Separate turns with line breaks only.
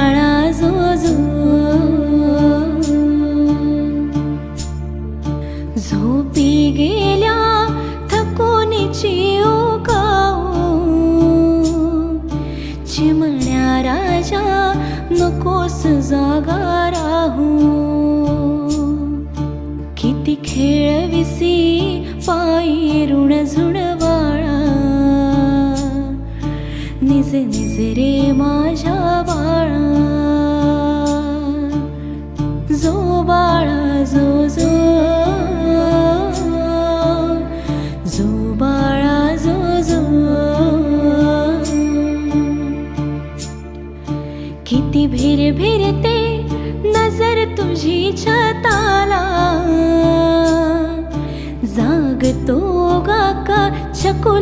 काळा जो झोपी गेल्या थकोनीची ओकाओ चिमण्या राजा नकोस जागा राहू. किती खेळविसी पायी ऋण झुणवाळा निज निज रे माझ्या जो बाळा जो जो. किती भिर भिरते नजर तुझी छताला. जागतो गा का चकुल